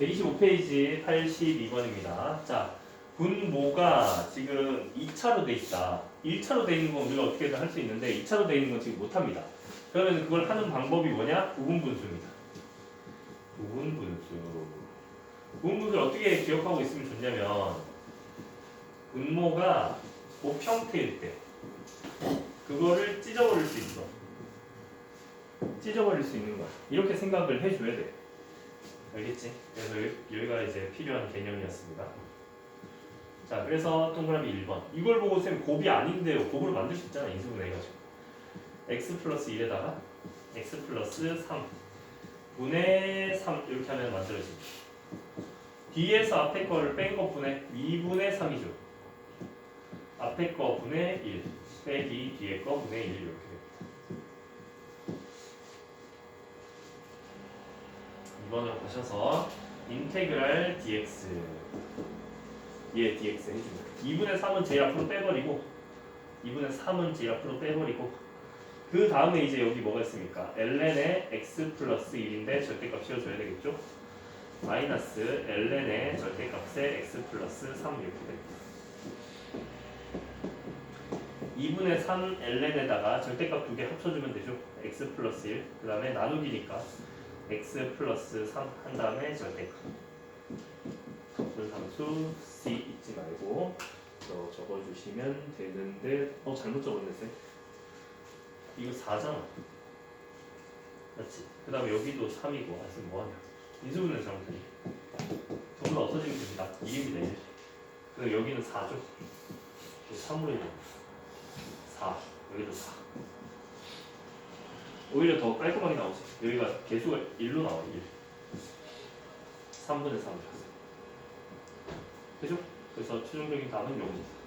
125페이지 82번입니다. 자, 분모가 지금 2차로 돼 있다. 1차로 돼 있는 건 우리가 어떻게든 할 수 있는데 2차로 돼 있는 건 지금 못 합니다. 그러면 그걸 하는 방법이 뭐냐? 부분 분수입니다. 부분 분수. 부분 분수를 어떻게 기억하고 있으면 좋냐면 분모가 곱 형태일 때 그거를 찢어버릴 수 있어. 찢어버릴 수 있는 거야. 이렇게 생각을 해줘야 돼. 알겠지? 그래서 여기- 여기가 이제 필요한 개념이었습니다. 자, 그래서 동그라미 1번. 이걸 보고 쌤 곱이 아닌데요. 곱으로 만들 수 있잖아. 인수분 해가지고. x 플러스 1에다가 x 플러스 3 분의 3 이렇게 하면 만들어지죠. 뒤에서 앞에 거를 뺀 거 분의 2분의 3이죠. 앞에 거 분의 1 빼기 뒤에 거 분의 1 이렇게 됩니 2번으로 가셔서 인테그랄 dx 얘 dx 해줍니다. 2분의 3은 제일 앞으로 빼버리고 2분의 3은 제일 앞으로 빼버리고 그 다음에 이제 여기 뭐가 있습니까? ln의 x 플러스 1인데 절대값 씌워줘야 되겠죠? 마이너스 ln의 절대값의 x 플러스 3 이렇게 됩니다. 2분의 3 ln에다가 절대값 두 개 합쳐주면 되죠? x 플러스 1. 그 다음에 나누기니까 x 플러스 3 한 다음에 절대값. 분함수 c 잊지 말고 저 적어주시면 되는데 어 잘못 적었네 쌤. 이거 4잖아. 맞지? 그 다음에 여기도 3이고 아 지금 뭐하냐 인수분해 잘못했네 전부 다 없어지면 됩니다 1입니다 1 그리고 여기는 4죠 3으로 해줘 4 여기도 4 오히려 더 깔끔하게 나오지 여기가 개수가 1로 나와 1 3분의 3 그죠? 그래서 최종적인 답은 0입니다